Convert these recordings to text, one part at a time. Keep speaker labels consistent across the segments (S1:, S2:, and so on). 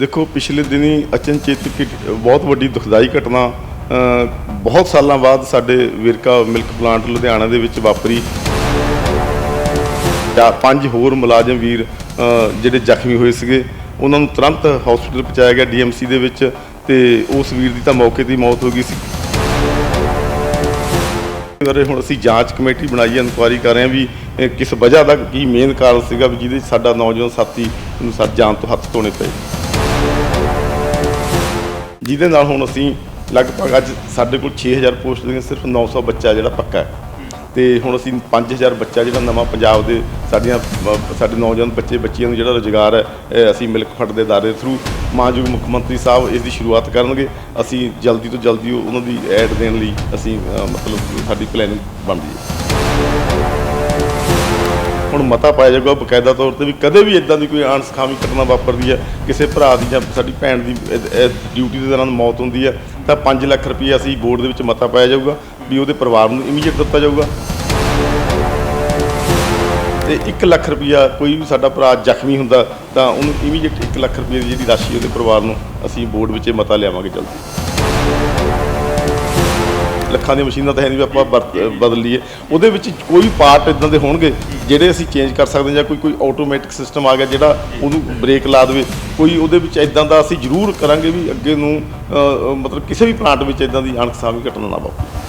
S1: ਦੇਖੋ, ਪਿਛਲੇ ਦਿਨੀ ਅਚਨਚੇਤ ਇੱਕ ਬਹੁਤ ਵੱਡੀ ਦੁਖਦਾਈ ਘਟਨਾ ਬਹੁਤ ਸਾਲਾਂ ਬਾਅਦ ਸਾਡੇ ਵਿਰਕਾ ਮਿਲਕ ਪਲਾਂਟ ਲੁਧਿਆਣਾ ਦੇ ਵਿੱਚ ਵਾਪਰੀ। ਪੰਜ ਹੋਰ ਮੁਲਾਜ਼ਮ ਵੀਰ ਜਿਹੜੇ ਜ਼ਖਮੀ ਹੋਏ ਸੀਗੇ। ਉਹਨਾਂ ਨੂੰ ਤੁਰੰਤ ਹਸਪੀਟਲ ਪਹੁੰਚਾਇਆ ਗਿਆ ਡੀਐਮਸੀ ਦੇ ਵਿੱਚ ਤੇ ਉਸ ਵੀਰ ਦੀ ਤਾਂ ਮੌਕੇ ਤੇ ਮੌਤ ਹੋ ਗਈ ਸੀ। ਬਾਰੇ ਹੁਣ ਅਸੀਂ ਜਾਂਚ ਕਮੇਟੀ ਬਣਾਈ ਹੈ ਇਨਕੁਆਇਰੀ ਕਰ ਰਹੇ ਹਾਂ ਵੀ ਕਿਸ ਵਜ੍ਹਾ ਦਾ ਕੀ ਮੇਨ ਕਾਰਨ ਸੀਗਾ ਵੀ ਜਿਹਦੇ 'ਚ ਸਾਡਾ ਨੌਜਵਾਨ ਸਾਥੀ ਨੂੰ ਸੱਤ ਜਾਨ ਤੋਂ ਹੱਥ ਧੋਣੇ ਪਏ। ਜਿਹਦੇ ਨਾਲ ਹੁਣ ਅਸੀਂ ਲਗਭਗ ਅੱਜ ਸਾਡੇ ਕੋਲ 6000 ਪੋਸਟ ਦੀਆਂ ਸਿਰਫ 900 ਬੱਚਾ ਜਿਹੜਾ ਪੱਕਾ ਹੈ। ਤੇ ਹੁਣ ਅਸੀਂ 5000 ਬੱਚਾ ਜਿਹੜਾ ਨਵਾਂ ਪੰਜਾਬ ਦੇ ਸਾਡੀਆਂ, ਸਾਡੇ ਨੌਜਵਾਨ ਬੱਚੇ, ਬੱਚੀਆਂ ਨੂੰ ਜਿਹੜਾ ਰੋਜ਼ਗਾਰ ਹੈ, ਇਹ ਅਸੀਂ ਮਿਲਕ ਫੰਡ ਦੇ ਦਾਇਰੇ ਥਰੂ ਮਾਨਯੋਗ ਮੁੱਖ ਮੰਤਰੀ ਸਾਹਿਬ ਇਸ ਦੀ ਸ਼ੁਰੂਆਤ ਕਰਨਗੇ। ਅਸੀਂ ਜਲਦੀ ਤੋਂ ਜਲਦੀ ਉਹਨਾਂ ਦੀ ਐਡ ਦੇਣ ਲਈ ਅਸੀਂ ਮਤਲਬ ਸਾਡੀ ਪਲੈਨਿੰਗ ਬਣਦੀ ਹੈ। ਹੁਣ ਮਤਾ ਪਾਇਆ ਜਾਊਗਾ ਬਕਾਇਦਾ ਤੌਰ ਤੇ ਵੀ ਕਦੇ ਵੀ ਇਦਾਂ ਦੀ ਕੋਈ ਅਣਸਖਾਵੀ ਘਟਨਾ ਵਾਪਰਦੀ ਹੈ, ਕਿਸੇ ਭਰਾ ਦੀ ਜਾਂ ਸਾਡੀ ਭੈਣ ਦੀ ਡਿਊਟੀ ਦੇ ਦੌਰਾਨ ਮੌਤ ਹੁੰਦੀ ਹੈ, ਤਾਂ 5 ਲੱਖ ਰੁਪਏ ਅਸੀਂ ਬੋਰਡ ਦੇ ਵਿੱਚ ਮਤਾ ਪਾਇਆ ਜਾਊਗਾ ਵੀ ਉਹਦੇ ਪਰਿਵਾਰ ਨੂੰ ਇਮੀਡੀਏਟ ਦਿੱਤਾ ਜਾਊਗਾ। ਤੇ 1 ਲੱਖ ਰੁਪਇਆ ਕੋਈ ਵੀ ਸਾਡਾ ਭਰਾ ਜ਼ਖਮੀ ਹੁੰਦਾ, ਤਾਂ ਉਹਨੂੰ ਇਮੀਡੀਏਟ 1 ਲੱਖ ਰੁਪਏ ਦੀ ਜਿਹੜੀ ਰਾਸ਼ੀ ਉਹਦੇ ਪਰਿਵਾਰ ਨੂੰ ਅਸੀਂ ਬੋਰਡ ਵਿੱਚ ਮਤਾ ਲਿਆਵਾਂਗੇ ਜਲਦੀ। ਲੱਖਾਂ ਦੀਆਂ ਮਸ਼ੀਨਾਂ ਤਾਂ ਹੈ ਨਹੀਂ ਵੀ ਆਪਾਂ ਵਰਤ- ਬਦਲ ਲਈਏ। ਉਹਦੇ ਵਿੱਚ ਕੋਈ ਪਾਰਟ ਇਦਾਂ ਦੇ ਹੋਣਗੇ ਜਿਹੜੇ ਅਸੀਂ ਚੇਂਜ ਕਰ ਸਕਦੇ ਹਾਂ ਜਾਂ ਕੋਈ ਕੋਈ ਆਟੋਮੈਟਿਕ ਸਿਸਟਮ ਆ ਗਿਆ ਜਿਹੜਾ ਉਹਨੂੰ ਬ੍ਰੇਕ ਲਾ ਦੇਵੇ। ਕੋਈ ਉਹਦੇ ਵਿੱਚ ਇਦਾਂ ਦਾ ਅਸੀਂ ਜ਼ਰੂਰ ਕਰਾਂਗੇ ਵੀ ਅੱਗੇ ਨੂੰ ਅ, ਅ, ਮਤਲਬ ਕਿਸੇ ਵੀ ਪਲਾਂਟ ਵਿੱਚ ਇਦਾਂ ਦੀ ਅਣਖਸਾਵੀ ਘਟਨਾ ਨਾ ਵਾਪਰੇ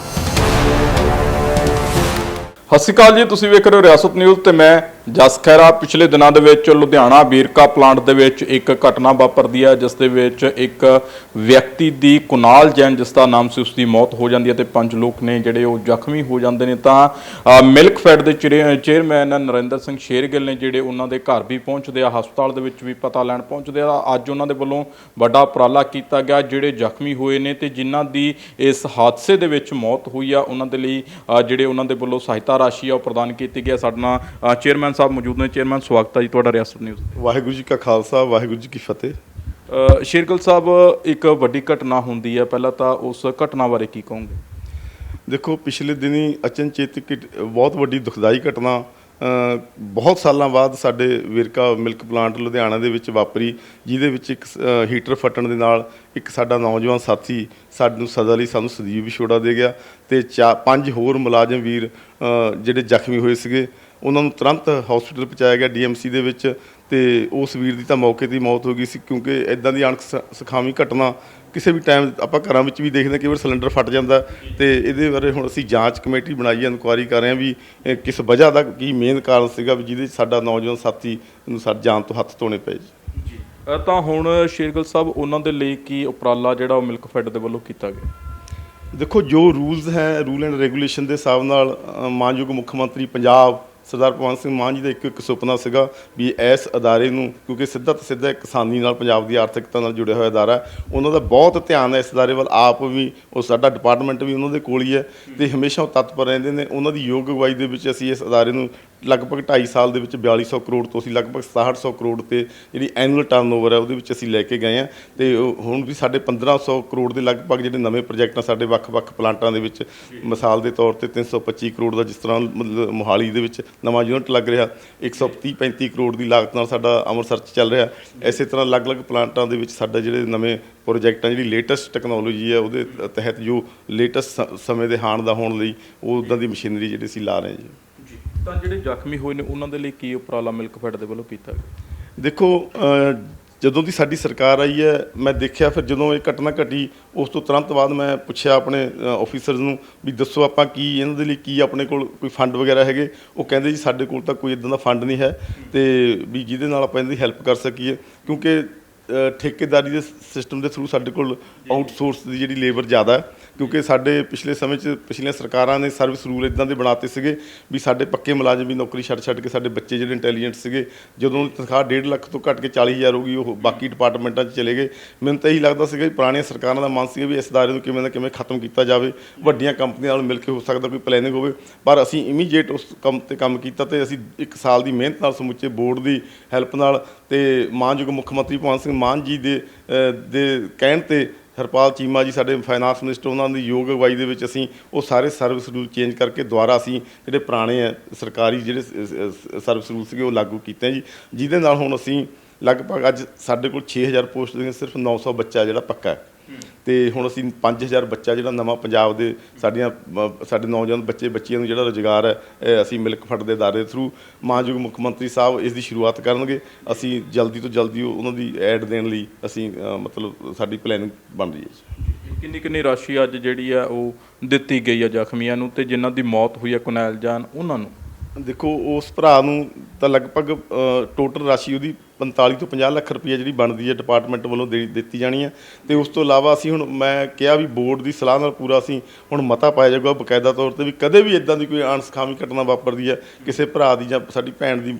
S2: ਸਤਿ ਸ਼੍ਰੀ ਅਕਾਲ ਜੀ ਤੁਸੀਂ ਵੇਖ ਰਹੇ ਹੋ ਰਿਆਸਤ ਨਿਊਜ਼ ਤੇ ਮੈਂ ਜਸ ਖੈਰਾ ਪਿਛਲੇ ਦਿਨਾਂ ਦੇ ਵਿੱਚ ਲੁਧਿਆਣਾ ਬੀਰਕਾ ਪਲਾਂਟ ਦੇ ਵਿੱਚ ਇੱਕ ਘਟਨਾ ਵਾਪਰਦੀ ਹੈ, ਜਿਸ ਦੇ ਵਿੱਚ ਇੱਕ ਵਿਅਕਤੀ ਦੀ ਕੁਨਾਲ ਜੈਨ, ਜਿਸ ਦਾ ਨਾਮ ਸੀ ਉਸ ਦੀ ਮੌਤ ਹੋ ਜਾਂਦੀ ਹੈ ਤੇ ਪੰਜ ਲੋਕ ਨੇ ਜਿਹੜੇ ਉਹ ਜ਼ਖਮੀ ਹੋ ਜਾਂਦੇ ਨੇ ਤਾਂ ਮਿਲਕ ਫੈਡ ਦੇ ਚੇਅਰ- ਚੇਅਰਮੈਨ ਨਰਿੰਦਰ ਸਿੰਘ ਸ਼ੇਰਗਿੱਲ ਨੇ ਜਿਹੜੇ ਉਹਨਾਂ ਦੇ ਘਰ ਵੀ ਪਹੁੰਚਦੇ ਆ, ਹਸਪਤਾਲ ਦੇ ਵਿੱਚ ਵੀ ਪਤਾ ਲੈਣ ਪਹੁੰਚਦੇ ਆ, ਅੱਜ ਉਹਨਾਂ ਦੇ ਵੱਲੋਂ ਵੱਡਾ ਉਪਰਾਲਾ ਕੀਤਾ ਗਿਆ, ਜਿਹੜੇ ਜ਼ਖਮੀ ਹੋਏ ਨੇ ਤੇ ਜਿਨ੍ਹਾਂ ਦੀ ਇਸ ਹਾਦਸੇ ਦੇ ਵਿੱਚ ਮੌਤ ਹੋਈ ਆ, ਉਹਨਾਂ ਦੇ ਲਈ ਜਿਹੜੇ ਉਹਨਾਂ ਦੇ ਵੱਲੋਂ ਸਹਾਇਤਾ ਰਾਸ਼ੀ ਆ, ਉਹ ਪ੍ਰਦਾਨ ਕੀਤੀ ਗਈ ਆ। ਸਾਡੇ ਨਾਲ ਚੇਅਰਮੈਨ ਸਾਹਿਬ ਮੌਜੂਦ ਨੇ ਚੇਅਰਮੈਨ ਸਵਾਗਤ ਹੈ ਜੀ ਤੁਹਾਡਾ ਰਿਆਸਤ ਨਿਊਜ਼।
S1: ਵਾਹਿਗੁਰੂ ਜੀ ਕਾ ਖਾਲਸਾ ਵਾਹਿਗੁਰੂ ਜੀ ਕੀ ਫਤਿਹ।
S2: ਸ਼ੇਰਗਿੱਲ ਸਾਹਿਬ ਇੱਕ ਵੱਡੀ ਘਟਨਾ ਹੁੰਦੀ ਹੈ ਪਹਿਲਾਂ ਤਾਂ ਉਸ ਘਟਨਾ ਬਾਰੇ ਕੀ ਕਹੋਗੇ?
S1: ਦੇਖੋ ਪਿਛਲੇ ਦਿਨੀ ਅਚਨਚੇਤ ਬਹੁਤ ਵੱਡੀ ਦੁਖਦਾਈ ਘਟਨਾ ਬਹੁਤ ਸਾਲਾਂ ਬਾਅਦ ਸਾਡੇ ਵਿਰਕਾ ਮਿਲਕ ਪਲਾਂਟ ਲੁਧਿਆਣਾ ਦੇ ਵਿੱਚ ਵਾਪਰੀ ਜਿਹਦੇ ਵਿੱਚ ਇੱਕ ਹੀਟਰ ਫਟਣ ਦੇ ਨਾਲ ਇੱਕ ਸਾਡਾ ਨੌਜਵਾਨ ਸਾਥੀ ਸਾਨੂੰ ਸਜ਼ਾ ਲਈ ਸਾਨੂੰ ਸਦੀਵ ਵਿਛੋੜਾ ਦੇ ਗਿਆ ਤੇ ਪੰਜ ਹੋਰ ਮੁਲਾਜ਼ਮ ਵੀਰ ਜਿਹੜੇ ਜ਼ਖਮੀ ਹੋਏ ਸੀਗੇ। ਉਹਨਾਂ ਨੂੰ ਤੁਰੰਤ ਹਸਪੀਟਲ ਪਹੁੰਚਾਇਆ ਗਿਆ ਡੀਐਮਸੀ ਦੇ ਵਿੱਚ ਤੇ ਉਸ ਵੀਰ ਦੀ ਤਾਂ ਮੌਕੇ ਤੇ ਹੀ ਮੌਤ ਹੋ ਗਈ ਸੀ ਕਿਉਂਕਿ ਇਦਾਂ ਦੀ ਅਣਖ ਸਖਾਵੀ ਘਟਨਾ ਕਿਸੇ ਵੀ ਟਾਈਮ ਆਪਾਂ ਘਰਾਂ ਵਿੱਚ ਵੀ ਦੇਖਦੇ ਕਈ ਵਾਰ ਸਿਲੰਡਰ ਫਟ ਜਾਂਦਾ ਤੇ ਇਹਦੇ ਬਾਰੇ ਹੁਣ ਅਸੀਂ ਜਾਂਚ ਕਮੇਟੀ ਬਣਾਈ ਹੈ ਇਨਕੁਆਇਰੀ ਕਰ ਰਹੇ ਹਾਂ ਵੀ ਕਿਸ ਵਜ੍ਹਾ ਦਾ ਕੀ ਮੇਨ ਕਾਰਨ ਸੀਗਾ ਵੀ ਜਿਹਦੇ ਸਾਡਾ ਨੌਜਵਾਨ ਸਾਥੀ ਨੂੰ ਸੱਤ ਜਾਨ ਤੋਂ ਹੱਥ ਧੋਣੇ ਪਏ ਜੀ।
S2: ਤਾਂ ਹੁਣ ਸ਼ੇਰਗਿੱਲ ਸਾਹਿਬ ਉਹਨਾਂ ਦੇ ਲਈ ਕੀ ਉਪਰਾਲਾ ਜਿਹੜਾ ਉਹ ਮਿਲਕ ਫੈਡ ਦੇ ਵੱਲੋਂ ਕੀਤਾ ਗਿਆ?
S1: ਦੇਖੋ ਜੋ ਰੂਲਸ ਹੈ ਰੂਲ ਐਂਡ ਰੈਗੂਲੇਸ਼ਨ ਦੇ ਹਿਸਾਬ ਨਾਲ ਮਾਨਯੋਗ ਮੁੱਖ ਮੰਤਰੀ ਪੰਜਾਬ ਸਰਦਾਰ ਭਗਵੰਤ ਸਿੰਘ ਮਾਨ ਜੀ ਦਾ ਇੱਕ ਇੱਕ ਸੁਪਨਾ ਸੀਗਾ ਵੀ ਇਸ ਅਦਾਰੇ ਨੂੰ, ਕਿਉਂਕਿ ਸਿੱਧਾ ਤੇ ਸਿੱਧਾ ਕਿਸਾਨੀ ਨਾਲ ਪੰਜਾਬ ਦੀ ਆਰਥਿਕਤਾ ਨਾਲ ਜੁੜਿਆ ਹੋਇਆ ਅਦਾਰਾ ਉਹਨਾਂ ਦਾ ਬਹੁਤ ਧਿਆਨ ਹੈ ਇਸ ਅਦਾਰੇ ਵੱਲ। ਆਪ ਵੀ, ਉਹ ਸਾਡਾ ਡਿਪਾਰਟਮੈਂਟ ਵੀ ਉਹਨਾਂ ਦੇ ਕੋਲ ਹੀ ਹੈ ਤੇ ਹਮੇਸ਼ਾ ਉਹ ਤਤਪਰ ਰਹਿੰਦੇ ਨੇ। ਉਹਨਾਂ ਦੀ ਯੋਗ ਅਗਵਾਈ ਦੇ ਵਿੱਚ ਅਸੀਂ ਇਸ ਅਦਾਰੇ ਨੂੰ ਲਗਭਗ 2.5 ਸਾਲ ਦੇ ਵਿੱਚ 4200 ਕਰੋੜ ਤੋਂ ਅਸੀਂ ਲਗਭਗ 6700 ਕਰੋੜ ਤੇ ਜਿਹੜੀ ਐਨੂਅਲ ਟਰਨਓਵਰ ਹੈ ਉਹਦੇ ਵਿੱਚ ਅਸੀਂ ਲੈ ਕੇ ਗਏ ਹਾਂ। ਤੇ ਹੁਣ ਵੀ ਸਾਡੇ 1500 ਕਰੋੜ ਦੇ ਲਗਭਗ ਜਿਹੜੇ ਨਵੇਂ ਪ੍ਰੋਜੈਕਟ ਆ ਸਾਡੇ ਵੱਖ-ਵੱਖ ਪਲਾਂਟਾਂ ਦੇ ਵਿੱਚ, ਮਿਸਾਲ ਦੇ ਤੌਰ ਤੇ 325 ਕਰੋੜ ਦਾ ਜਿਸ ਤਰ੍ਹਾਂ ਮਤਲਬ ਮੋਹਾਲੀ ਦੇ ਵਿੱਚ ਨਵਾਂ ਯੂਨਿਟ ਲੱਗ ਰਿਹਾ 130 35 ਕਰੋੜ ਦੀ ਲਾਗਤ ਨਾਲ ਸਾਡਾ ਅੰਮ੍ਰਿਤਸਰ 'ਚ ਚੱਲ ਰਿਹਾ। ਇਸੇ ਤਰ੍ਹਾਂ ਅਲੱਗ-ਅਲੱਗ ਪਲਾਂਟਾਂ ਦੇ ਵਿੱਚ ਸਾਡਾ ਜਿਹੜੇ ਨਵੇਂ ਪ੍ਰੋਜੈਕਟ ਆ, ਜਿਹੜੀ ਲੇਟੈਸਟ ਟੈਕਨੋਲੋਜੀ ਹੈ ਉਹਦੇ ਤਹਿਤ ਜੋ ਲੇਟੈਸਟ ਸਮੇਂ ਦੇ ਹਾਣ ਦਾ ਹੋਣ ਲਈ, ਉਹ ਉਦਾਂ ਦੀ ਮਸ਼ੀਨਰੀ ਜਿਹੜੀ ਅਸੀਂ ਲਾ ਰਹੇ ਹਾਂ ਜੀ।
S2: ਤਾਂ ਜਿਹੜੇ ਜ਼ਖਮੀ ਹੋਏ ਨੇ ਉਹਨਾਂ ਦੇ ਲਈ ਕੀ ਉਪਰਾਲਾ ਮਿਲਕ ਫੈਡ ਦੇ ਵੱਲੋਂ ਕੀਤਾ ਗਿਆ?
S1: ਦੇਖੋ ਜਦੋਂ ਦੀ ਸਾਡੀ ਸਰਕਾਰ ਆਈ ਹੈ ਮੈਂ ਦੇਖਿਆ ਫਿਰ ਜਦੋਂ ਇਹ ਘਟਨਾ ਘਟੀ ਉਸ ਤੋਂ ਤੁਰੰਤ ਬਾਅਦ ਮੈਂ ਪੁੱਛਿਆ ਆਪਣੇ ਆਫੀਸਰਸ ਨੂੰ ਵੀ ਦੱਸੋ ਆਪਾਂ ਕੀ ਇਹਨਾਂ ਦੇ ਲਈ ਕੀ ਆਪਣੇ ਕੋਲ ਕੋਈ ਫੰਡ ਵਗੈਰਾ ਹੈਗੇ? ਉਹ ਕਹਿੰਦੇ ਜੀ ਸਾਡੇ ਕੋਲ ਤਾਂ ਕੋਈ ਇਦਾਂ ਦਾ ਫੰਡ ਨਹੀਂ ਹੈ ਤੇ ਵੀ ਜਿਹਦੇ ਨਾਲ ਆਪਾਂ ਇਹਨਾਂ ਦੀ ਹੈਲਪ ਕਰ ਸਕੀਏ ਕਿਉਂਕਿ ਠੇਕੇਦਾਰੀ ਦੇ ਸਿਸਟਮ ਦੇ ਥਰੂ ਸਾਡੇ ਕੋਲ ਆਊਟਸੋਰਸ ਦੀ ਜਿਹੜੀ ਲੇਬਰ ਜ਼ਿਆਦਾ ਹੈ ਕਿਉਂਕਿ ਸਾਡੇ ਪਿਛਲੇ ਸਮੇਂ 'ਚ ਪਿਛਲੀਆਂ ਸਰਕਾਰਾਂ ਨੇ ਸਰਵਿਸ ਰੂਲ ਇਦਾਂ ਦੇ ਬਣਾਤੇ ਸੀਗੇ ਵੀ ਸਾਡੇ ਪੱਕੇ ਮੁਲਾਜ਼ਮ ਵੀ ਨੌਕਰੀ ਛੱਡ ਛੱਡ ਕੇ ਸਾਡੇ ਬੱਚੇ ਜਿਹੜੇ ਇੰਟੈਲੀਜੈਂਟ ਸੀਗੇ, ਜਦੋਂ ਦੀ ਤਨਖਾਹ 1.5 ਲੱਖ ਤੋਂ ਘੱਟ ਕੇ 40000 ਹੋ ਗਈ, ਉਹ ਬਾਕੀ ਡਿਪਾਰਟਮੈਂਟਾਂ 'ਚ ਚਲੇ ਗਏ। ਮੈਨੂੰ ਤਾਂ ਇਹੀ ਲੱਗਦਾ ਸੀਗਾ ਵੀ ਪੁਰਾਣੀਆਂ ਸਰਕਾਰਾਂ ਦਾ ਮਨ ਸੀਗਾ ਵੀ ਇਸ ਅਦਾਰੇ ਨੂੰ ਕਿਵੇਂ ਨਾ ਕਿਵੇਂ ਖਤਮ ਕੀਤਾ ਜਾਵੇ, ਵੱਡੀਆਂ ਕੰਪਨੀਆਂ ਨਾਲ ਮਿਲ ਕੇ ਹੋ ਸਕਦਾ ਕੋਈ ਪਲੈਨਿੰਗ ਹੋਵੇ, ਪਰ ਅਸੀਂ ਇਮੀਡੀਏਟ ਉਸ ਕੰਮ ਤੇ ਕੰਮ ਕੀਤਾ ਤੇ ਅਸੀਂ ਇੱਕ ਸਾਲ ਦੀ ਮਿਹਨਤ ਨਾਲ ਸਮੁੱਚੇ ਬੋਰਡ ਦੀ ਹੈਲਪ ਨਾਲ ਤੇ ਮਾਨਯੋਗ ਮੁੱਖ ਮੰਤਰੀ ਭਗਵੰਤ ਸਿੰਘ ਮਾਨ ਜੀ ਦੇ ਦੇ ਕਹਿਣ ਤੇ ਹਰਪਾਲ ਚੀਮਾ ਜੀ ਸਾਡੇ ਫਾਈਨਾਂਸ ਮਿਨਿਸਟਰ ਉਹਨਾਂ ਦੀ ਯੋਗ ਅਗਵਾਈ ਦੇ ਵਿੱਚ ਅਸੀਂ ਉਹ ਸਾਰੇ ਸਰਵਿਸ ਰੂਲ ਚੇਂਜ ਕਰਕੇ ਦੁਬਾਰਾ ਅਸੀਂ ਜਿਹੜੇ ਪੁਰਾਣੇ ਆ, ਸਰਕਾਰੀ ਜਿਹੜੇ ਸਰਵਿਸ ਰੂਲ ਸੀਗੇ ਉਹ ਲਾਗੂ ਕੀਤੇ ਜੀ। ਜਿਹਦੇ ਨਾਲ ਹੁਣ ਅਸੀਂ ਲਗਭਗ ਅੱਜ ਸਾਡੇ ਕੋਲ 6000 ਪੋਸਟ ਦੀਆਂ ਸਿਰਫ 900 ਬੱਚਾ ਜਿਹੜਾ ਪੱਕਾ ਹੈ। ਤੇ ਹੁਣ ਅਸੀਂ 5000 ਬੱਚਾ ਜਿਹੜਾ ਨਵਾਂ ਪੰਜਾਬ ਦੇ ਸਾਡੀਆਂ ਸਾਡੇ ਨੌਜਵਾਨ ਬੱਚੇ ਬੱਚੀਆਂ ਨੂੰ ਜਿਹੜਾ ਰੋਜ਼ਗਾਰ ਹੈ ਅਸੀਂ ਮਿਲਕ ਫੰਡ ਦੇ ਦਾਇਰੇ ਥਰੂ ਮਾਨਯੋਗ ਮੁੱਖ ਮੰਤਰੀ ਸਾਹਿਬ ਇਸ ਦੀ ਸ਼ੁਰੂਆਤ ਕਰਨਗੇ। ਅਸੀਂ ਜਲਦੀ ਤੋਂ ਜਲਦੀ ਉਹ- ਉਹਨਾਂ ਦੀ ਐਡ ਦੇਣ ਲਈ ਅਸੀਂ ਮਤਲਬ ਸਾਡੀ ਪਲੈਨਿੰਗ ਬਣ ਰਹੀ ਹੈ ਜੀ।
S2: ਕਿੰਨੀ ਕਿੰਨੀ ਰਾਸ਼ੀ ਅੱਜ ਜਿਹੜੀ ਆ ਉਹ ਦਿੱਤੀ ਗਈ ਆ ਜ਼ਖਮੀਆਂ ਨੂੰ ਤੇ ਜਿਨ੍ਹਾਂ ਦੀ ਮੌਤ ਹੋਈ ਆ ਕੁਨੈਲ ਜਾਨ ਉਹਨਾਂ ਨੂੰ?
S1: ਦੇਖੋ ਉਸ ਭਰਾ ਨੂੰ ਤਾਂ ਲਗਭਗ ਟੋਟਲ ਰਾਸ਼ੀ ਉਹਦੀ 45 ਤੋਂ 50 ਲੱਖ ਰੁਪਏ ਜਿਹੜੀ ਬਣਦੀ ਹੈ ਡਿਪਾਰਟਮੈਂਟ ਵੱਲੋਂ ਦੇ ਦਿੱਤੀ ਜਾਣੀ ਹੈ। ਤੇ ਉਸ ਤੋਂ ਇਲਾਵਾ ਅਸੀਂ ਹੁਣ ਮੈਂ ਕਿਹਾ ਵੀ ਬੋਰਡ ਦੀ ਸਲਾਹ ਨਾਲ ਪੂਰਾ ਅਸੀਂ ਹੁਣ ਮਤਾ ਪਾਇਆ ਜਾਊਗਾ ਬਕਾਇਦਾ ਤੌਰ ਤੇ ਵੀ ਕਦੇ ਵੀ ਇਦਾਂ ਦੀ ਕੋਈ ਅਣਸਖਾਵੀ ਘਟਨਾ ਵਾਪਰਦੀ ਹੈ, ਕਿਸੇ ਭਰਾ ਦੀ ਜਾਂ ਸਾਡੀ ਭੈਣ ਦੀ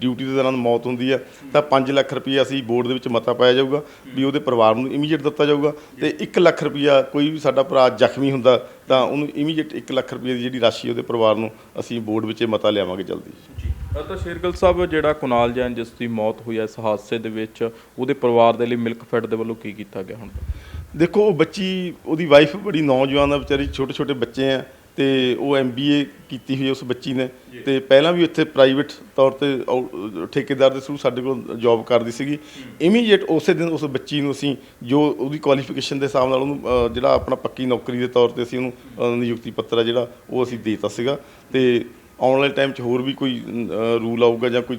S1: ਡਿਊਟੀ ਦੇ ਦੌਰਾਨ ਮੌਤ ਹੁੰਦੀ ਹੈ, ਤਾਂ 5 ਲੱਖ ਰੁਪਏ ਅਸੀਂ ਬੋਰਡ ਦੇ ਵਿੱਚ ਮਤਾ ਪਾਇਆ ਜਾਊਗਾ ਵੀ ਉਹਦੇ ਪਰਿਵਾਰ ਨੂੰ ਇਮੀਡੀਏਟ ਦਿੱਤਾ ਜਾਊਗਾ ਤੇ 1 ਲੱਖ ਰੁਪਇਆ ਕੋਈ ਵੀ ਸਾਡਾ ਭਰਾ ਜ਼ਖਮੀ ਹੁੰਦਾ, ਤਾਂ ਉਹਨੂੰ ਇਮੀਡੀਏਟ 1 ਲੱਖ ਰੁਪਏ ਦੀ ਜਿਹੜੀ ਰਾਸ਼ੀ ਉਹਦੇ ਪਰਿਵਾਰ ਨੂੰ ਅਸੀਂ ਬੋਰਡ ਵਿੱਚ ਇਹ ਮਤਾ ਲਿਆਵਾਂਗੇ ਜਲਦੀ।
S2: ਤਾਂ ਸ਼ੇਰਗਲ ਸਾਹਿਬ ਜਿਹੜਾ ਕੁਨਾਲ ਜੈਨ ਜਿਸ ਦੀ ਮੌਤ ਹੋਈ ਹੈ ਇਸ ਹਾਦਸੇ ਦੇ ਵਿੱਚ ਉਹਦੇ ਪਰਿਵਾਰ ਦੇ ਲਈ ਮਿਲਕ ਫੈਡ ਦੇ ਵੱਲੋਂ ਕੀ ਕੀਤਾ ਗਿਆ ਹੁਣ?
S1: ਦੇਖੋ ਉਹ ਬੱਚੀ ਉਹਦੀ ਵਾਈਫ ਬੜੀ ਨੌਜਵਾਨ ਆ ਵਿਚਾਰੀ ਛੋਟੇ ਛੋਟੇ ਬੱਚੇ ਆ ਤੇ ਉਹ ਐਮਬੀਏ ਕੀਤੀ ਹੋਈ ਉਸ ਬੱਚੀ ਨੇ ਤੇ ਪਹਿਲਾਂ ਵੀ ਇੱਥੇ ਪ੍ਰਾਈਵੇਟ ਤੌਰ ਤੇ ਠੇਕੇਦਾਰ ਦੇ ਥਰੂ ਸਾਡੇ ਕੋਲ ਜੌਬ ਕਰਦੀ ਸੀਗੀ। ਇਮੀਡੀਏਟ ਉਸੇ ਦਿਨ ਉਸ ਬੱਚੀ ਨੂੰ ਅਸੀਂ ਜੋ ਉਹਦੀ ਕੁਆਲੀਫਿਕੇਸ਼ਨ ਦੇ ਹਿਸਾਬ ਨਾਲ ਉਹਨੂੰ ਜਿਹੜਾ ਆਪਣਾ ਪੱਕੀ ਨੌਕਰੀ ਦੇ ਤੌਰ ਤੇ ਅਸੀਂ ਉਹਨੂੰ ਨਿਯੁਕਤੀ ਪੱਤਰ ਆ ਜਿਹੜਾ ਉਹ ਅਸੀਂ ਦੇਤਾ ਸੀਗਾ ਤੇ ਆਉਣ ਵਾਲੇ ਟਾਈਮ 'ਚ ਹੋਰ ਵੀ ਕੋਈ ਰੂਲ ਆਊਗਾ ਜਾਂ ਕੋਈ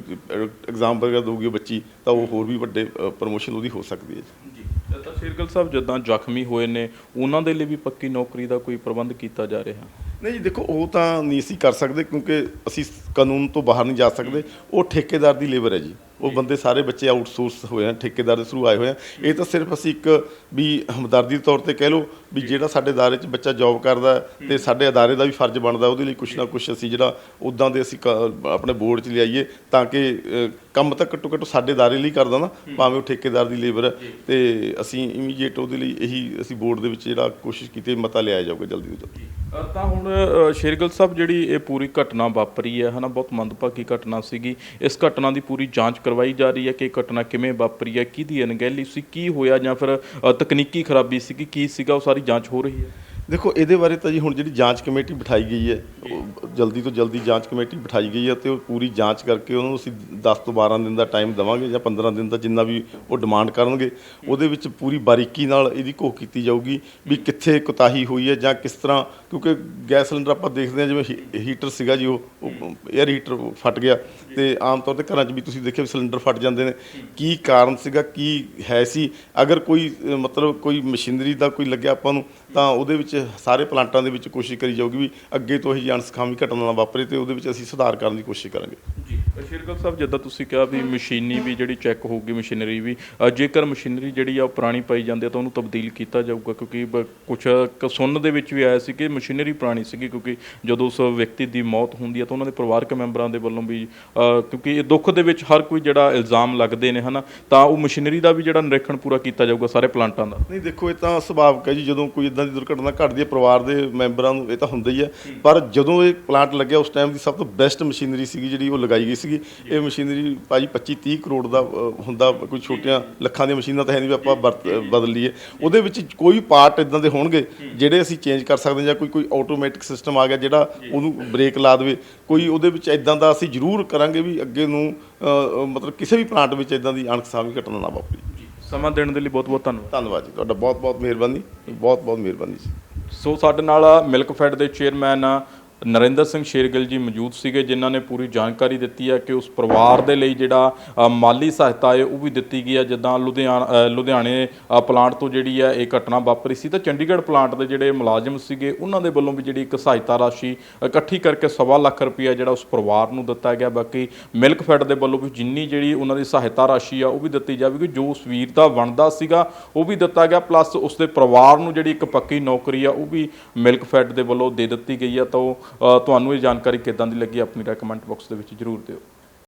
S1: ਐਗਜ਼ਾਮ ਵਗੈਰਾ ਉਹ ਬੱਚੀ ਤਾਂ ਉਹ ਹੋਰ ਵੀ ਵੱਡੇ ਪ੍ਰਮੋਸ਼ਨ ਉਹਦੀ ਹੋ ਸਕਦੀ ਹੈ ਜੀ।
S2: ਜੀ। ਤਾਂ ਸ਼ੇਰਗਲ ਸਾਹਿਬ ਜਦੋਂ ਜ਼ਖਮੀ ਹੋਏ ਨੇ ਉਹਨਾਂ ਦੇ ਲਈ ਵੀ ਪੱਕੀ ਨੌਕਰੀ ਦਾ ਕੋਈ ਪ੍ਰਬੰਧ ਕੀਤਾ ਜਾ ਰਿਹਾ?
S1: ਨਹੀਂ ਜੀ ਦੇਖੋ ਉਹ ਤਾਂ ਨਹੀਂ ਅਸੀਂ ਕਰ ਸਕਦੇ ਕਿਉਂਕਿ ਅਸੀਂ ਕਾਨੂੰਨ ਤੋਂ ਬਾਹਰ ਨਹੀਂ ਜਾ ਸਕਦੇ। ਉਹ ਠੇਕੇਦਾਰ ਦੀ ਲੇਬਰ ਹੈ ਜੀ। ਉਹ ਬੰਦੇ ਸਾਰੇ ਬੱਚੇ ਆਊਟਸੋਰਸ ਹੋਏ ਆ ਠੇਕੇਦਾਰ ਦੇ ਥਰੂ ਆਏ ਹੋਏ ਆ। ਇਹ ਤਾਂ ਸਿਰਫ ਅਸੀਂ ਇੱਕ ਵੀ ਹਮਦਰਦੀ ਦੇ ਤੌਰ ਤੇ ਕਹਿ ਲਓ ਵੀ ਜਿਹੜਾ ਸਾਡੇ ਅਦਾਰੇ 'ਚ ਬੱਚਾ ਜੌਬ ਕਰਦਾ ਤੇ ਸਾਡੇ ਅਦਾਰੇ ਦਾ ਵੀ ਫਰਜ਼ ਬਣਦਾ ਉਹਦੇ ਲਈ ਕੁਛ ਨਾ ਕੁਛ ਅਸੀਂ ਜਿਹੜਾ ਉਦਾਂ ਦੇ ਅਸੀਂ ਆਪਣੇ ਬੋਰਡ 'ਚ ਲਿਆਈਏ ਤਾਂ ਕਿ ਕੰਮ ਤਾਂ ਘੱਟੋ ਘੱਟ ਸਾਡੇ ਅਦਾਰੇ ਲਈ ਕਰਦਾ ਨਾ ਭਾਵੇਂ ਉਹ ਠੇਕੇਦਾਰ ਦੀ ਲੇਬਰ ਹੈ ਤੇ ਅਸੀਂ ਇਮੀਡੀਏਟ ਉਹਦੇ ਲਈ ਇਹੀ ਅਸੀਂ ਬੋਰਡ ਦੇ ਵਿੱਚ ਜਿਹੜਾ ਕੋਸ਼ਿਸ਼ ਕੀਤੀ ਮਤਾ ਲਿਆਇਆ ਜਾਊਗਾ ਜਲਦੀ ਤੋਂ ਜਲਦੀ।
S2: ਤਾਂ ਹੁਣ ਅ, ਸ਼ੇਰਗਲ ਸਾਹਿਬ ਜਿਹੜੀ ਇਹ ਪੂਰੀ ਘਟਨਾ ਵਾਪਰੀ ਹੈ ਹਨਾ ਬਹੁਤ ਮੰਦਭਾਗੀ ਘਟਨਾ ਸੀਗੀ। ਇਸ ਘਟਨਾ ਦੀ ਪੂਰੀ ਜਾਂਚ ਕਰਵਾਈ ਜਾ ਰਹੀ ਹੈ ਕਿ ਇਹ ਘਟਨਾ ਕਿਵੇਂ ਵਾਪਰੀ ਹੈ ਕਿਹਦੀ ਅਣਗਹਿਲੀ ਸੀ ਕੀ ਹੋਇਆ ਜਾਂ ਫਿਰ ਅ, ਤਕਨੀਕੀ ਖਰਾਬੀ ਸੀਗੀ ਕੀ ਸੀਗਾ ਉਹ ਸਾਰੀ ਜਾਂਚ ਹੋ ਰਹੀ ਹੈ।
S1: ਦੇਖੋ, ਇਹਦੇ ਬਾਰੇ ਤਾਂ ਜੀ ਹੁਣ ਜਿਹੜੀ ਜਾਂਚ ਕਮੇਟੀ ਬਿਠਾਈ ਗਈ ਹੈ ਉਹ ਜਲਦੀ ਤੋਂ ਜਲਦੀ ਜਾਂਚ ਕਮੇਟੀ ਬਿਠਾਈ ਗਈ ਹੈ ਤੇ ਉਹ ਪੂਰੀ ਜਾਂਚ ਕਰਕੇ ਉਹਨੂੰ ਅਸੀਂ 10 ਤੋਂ 12 ਦਿਨ ਦਾ ਟਾਈਮ ਦੇਵਾਂਗੇ ਜਾਂ 15 ਦਿਨ ਦਾ ਜਿੰਨਾ ਵੀ ਉਹ ਡਿਮਾਂਡ ਕਰਨਗੇ, ਉਹਦੇ ਵਿੱਚ ਪੂਰੀ ਬਾਰੀਕੀ ਨਾਲ ਇਹਦੀ ਘੋਖ ਕੀਤੀ ਜਾਊਗੀ ਵੀ ਕਿੱਥੇ ਕੁਤਾਹੀ ਹੋਈ ਹੈ ਜਾਂ ਕਿਸ ਤਰ੍ਹਾਂ, ਕਿਉਂਕਿ ਗੈਸ ਸਿਲੰਡਰ ਆਪਾਂ ਦੇਖਦੇ ਹਾਂ, ਜਿਵੇਂ ਹੀ- ਹੀਟਰ ਸੀਗਾ ਜੀ, ਉਹ 에ਅਰ ਹੀਟਰ ਫਟ ਗਿਆ ਤੇ ਆਮ ਤੌਰ ਤੇ ਘਰਾਂ 'ਚ ਵੀ ਤੁਸੀਂ ਦੇਖਿਆ ਵੀ ਸਿਲੰਡਰ ਫਟ ਜਾਂਦੇ ਨੇ। ਕੀ ਕਾਰਨ ਸੀਗਾ, ਕੀ ਹੈ ਸੀ? ਅਗਰ ਕੋਈ, ਮਤਲਬ ਕੋਈ ਮਸ਼ੀਨਰੀ ਦਾ ਕੋਈ ਲੱਗਿਆ ਆਪਾਂ ਨੂੰ, ਤਾਂ ਉਹਦੇ ਵਿੱਚ ਸਾਰੇ ਪਲਾਂਟਾਂ ਦੇ ਵਿੱਚ ਕੋਸ਼ਿਸ਼ ਕਰੀ ਜਾਊਗੀ ਵੀ ਅੱਗੇ ਤੋਂ ਇਹ ਜਿਹੀ ਅਣਸਖਾਵੀ ਘਟਨਾ ਨਾ ਵਾਪਰੇ ਤੇ ਉਹਦੇ ਵਿੱਚ ਅਸੀਂ ਸੁਧਾਰ ਕਰਨ ਦੀ ਕੋਸ਼ਿਸ਼ ਕਰਾਂਗੇ।
S2: ਜੀ ਸ਼ੇਰਗਲ ਸਾਹਿਬ ਜਿੱਦਾਂ ਤੁਸੀਂ ਕਿਹਾ ਵੀ ਮਸ਼ੀਨੀ ਵੀ ਜਿਹੜੀ ਚੈੱਕ ਹੋਊਗੀ ਮਸ਼ੀਨਰੀ ਵੀ ਜੇਕਰ ਮਸ਼ੀਨਰੀ ਜਿਹੜੀ ਆ ਉਹ ਪੁਰਾਣੀ ਪਾਈ ਜਾਂਦੀ ਹੈ ਤਾਂ ਉਹਨੂੰ ਤਬਦੀਲ ਕੀਤਾ ਜਾਊਗਾ ਕਿਉਂਕਿ ਕੁਝ ਸੁਣਨ ਦੇ ਵਿੱਚ ਵੀ ਆਇਆ ਸੀ ਕਿ ਮਸ਼ੀਨਰੀ ਪੁਰਾਣੀ ਸੀਗੀ ਕਿਉਂਕਿ ਜਦੋਂ ਉਸ ਵਿਅਕਤੀ ਦੀ ਮੌਤ ਹੁੰਦੀ ਹੈ ਤਾਂ ਉਹਨਾਂ ਦੇ ਪਰਿਵਾਰਕ ਮੈਂਬਰਾਂ ਦੇ ਵੱਲੋਂ ਵੀ ਕਿਉਂਕਿ ਇਹ ਦੁੱਖ ਦੇ ਵਿੱਚ ਹਰ ਕੋਈ ਜਿਹੜਾ ਇਲਜ਼ਾਮ ਲੱਗਦੇ ਨੇ ਹਨਾ ਤਾਂ ਉਹ ਮਸ਼ੀਨਰੀ ਦਾ ਵੀ ਜਿਹੜਾ ਨਿਰੀਖਣ ਪੂਰਾ ਕੀਤਾ ਜਾਊਗਾ ਸਾਰੇ ਪਲਾਂਟਾਂ ਦਾ।
S1: ਨਹੀਂ ਦੇਖੋ ਇਹ ਤਾਂ ਸੁਭਾਵਿਕ ਹੈ ਜੀ ਜਦੋਂ ਕੋਈ ਇਦਾਂ ਦੀ ਦੁਰਘਟਨਾ ਘਟਦੀ ਹੈ ਪਰਿਵਾਰ ਦੇ ਮੈਂਬਰਾਂ ਨੂੰ ਇਹ ਤਾਂ ਹੁੰਦਾ ਹੀ ਹੈ। ਪਰ ਜਦੋਂ ਇਹ ਪਲਾਂਟ ਲੱਗਿਆ ਉਸ ਟਾਈਮ ਦੀ ਸਭ ਤੋਂ ਬੈਸਟ ਮਸ਼ੀਨਰੀ ਸੀਗੀ ਜਿਹੜੀ ਉਹ ਲਗਾਈ ਗਈ ਸੀਗੀ। ਇਹ ਮਸ਼ੀਨਰੀ ਭਾਜੀ 25 30 ਕਰੋੜ ਦਾ ਹੁੰਦਾ ਕੋਈ ਛੋਟੀਆਂ ਲੱਖਾਂ ਦੀਆਂ ਮਸ਼ੀਨਾਂ ਤਾਂ ਹੈ ਨਹੀਂ ਵੀ ਆਪਾਂ ਬਦਲ ਲਈਏ। ਉਹਦੇ ਵਿੱਚ ਕੋਈ ਪਾਰਟ ਇਦਾਂ ਦੇ ਹੋਣਗੇ ਜਿਹੜੇ ਅਸੀਂ ਚੇਂਜ ਕਰ ਸਕਦੇ ਹਾਂ ਜਾਂ ਕੋਈ ਕੋਈ ਆਟੋਮੈਟਿਕ ਸਿਸਟਮ ਆ ਗਿਆ ਜਿਹੜਾ ਉਹਨੂੰ ਬ੍ਰੇਕ ਲਾ ਦੇਵੇ। ਕੋਈ ਉਹਦੇ ਵਿੱਚ ਇਦਾਂ ਦਾ ਅਸੀਂ ਜ਼ਰੂਰ ਕਰਾਂਗੇ ਵੀ ਅੱਗੇ ਨੂੰ ਮਤਲਬ ਕਿਸੇ ਵੀ ਪਲਾਂਟ ਵਿੱਚ ਇਦਾਂ ਦੀ ਅਣਖਸਾਵੀ ਘਟਨਾ ਨਾ ਵਾਪਰੇ।
S2: ਸਮਾਂ ਦੇਣ ਦੇ ਲਈ ਬਹੁਤ ਬਹੁਤ ਧੰਨਵਾਦ।
S1: ਧੰਨਵਾਦ ਜੀ ਤੁਹਾਡਾ ਬਹੁਤ ਬਹੁਤ ਮਿਹਰਬਾਨੀ ਬਹੁਤ ਬਹੁਤ ਮਿਹਰਬਾਨੀ ਜੀ।
S2: ਸੋ ਸਾਡੇ ਨਾਲ ਮਿਲਕ ਫੈਡ ਦੇ ਚੇਅਰਮੈਨ ਨਰਿੰਦਰ ਸਿੰਘ ਸ਼ੇਰਗਿੱਲ ਜੀ ਮੌਜੂਦ ਸੀਗੇ ਜਿਨ੍ਹਾਂ ਨੇ ਪੂਰੀ ਜਾਣਕਾਰੀ ਦਿੱਤੀ ਹੈ ਕਿ ਉਸ ਪਰਿਵਾਰ ਦੇ ਲਈ ਜਿਹੜਾ ਮਾਲੀ ਸਹਾਇਤਾ ਹੈ ਉਹ ਵੀ ਦਿੱਤੀ ਗਈ ਹੈ। ਜਿੱਦਾਂ ਲੁਧਿਆਣਾ ਲੁਧਿਆਣੇ ਪਲਾਂਟ ਤੋਂ ਜਿਹੜੀ ਹੈ ਇਹ ਘਟਨਾ ਵਾਪਰੀ ਸੀ। ਤਾਂ ਚੰਡੀਗੜ੍ਹ ਪਲਾਂਟ ਦੇ ਜਿਹੜੇ ਮੁਲਾਜ਼ਮ ਸੀਗੇ ਉਹਨਾਂ ਦੇ ਵੱਲੋਂ ਵੀ ਜਿਹੜੀ ਇੱਕ ਸਹਾਇਤਾ ਰਾਸ਼ੀ ਇਕੱਠੀ ਕਰਕੇ ਸਵਾ ਲੱਖ ਰੁਪਇਆ ਜਿਹੜਾ ਉਸ ਪਰਿਵਾਰ ਨੂੰ ਦਿੱਤਾ ਗਿਆ। ਬਾਕੀ ਮਿਲਕ ਫੈਡ ਦੇ ਵੱਲੋਂ ਵੀ ਜਿੰਨੀ ਜਿਹੜੀ ਉਹਨਾਂ ਦੀ ਸਹਾਇਤਾ ਰਾਸ਼ੀ ਆ ਉਹ ਵੀ ਦਿੱਤੀ ਜਾਵੇਗੀ। ਜੋ ਉਸ ਵੀਰ ਦਾ ਬਣਦਾ ਸੀਗਾ ਉਹ ਵੀ ਦਿੱਤਾ ਗਿਆ। ਪਲੱਸ ਉਸ ਦੇ ਪਰਿਵਾਰ ਨੂੰ ਜਿਹੜੀ ਇੱਕ ਪੱਕੀ ਨੌਕਰੀ ਆ ਉਹ ਵੀ ਮਿਲਕ ਫੈਡ ਦੇ ਵੱਲੋਂ ਦੇ ਦਿੱਤੀ ਗਈ ਆ। ਤਾਂ ਉਹ, ਤੁਹਾਨੂੰ ਇਹ ਜਾਣਕਾਰੀ ਕਿੱਦਾਂ ਦੀ ਲੱਗੀ ਆਪਣੀ ਰਾਏ ਕਮੈਂਟ ਬਾਕਸ ਦੇ ਵਿੱਚ ਜਰੂਰ ਦਿਓ।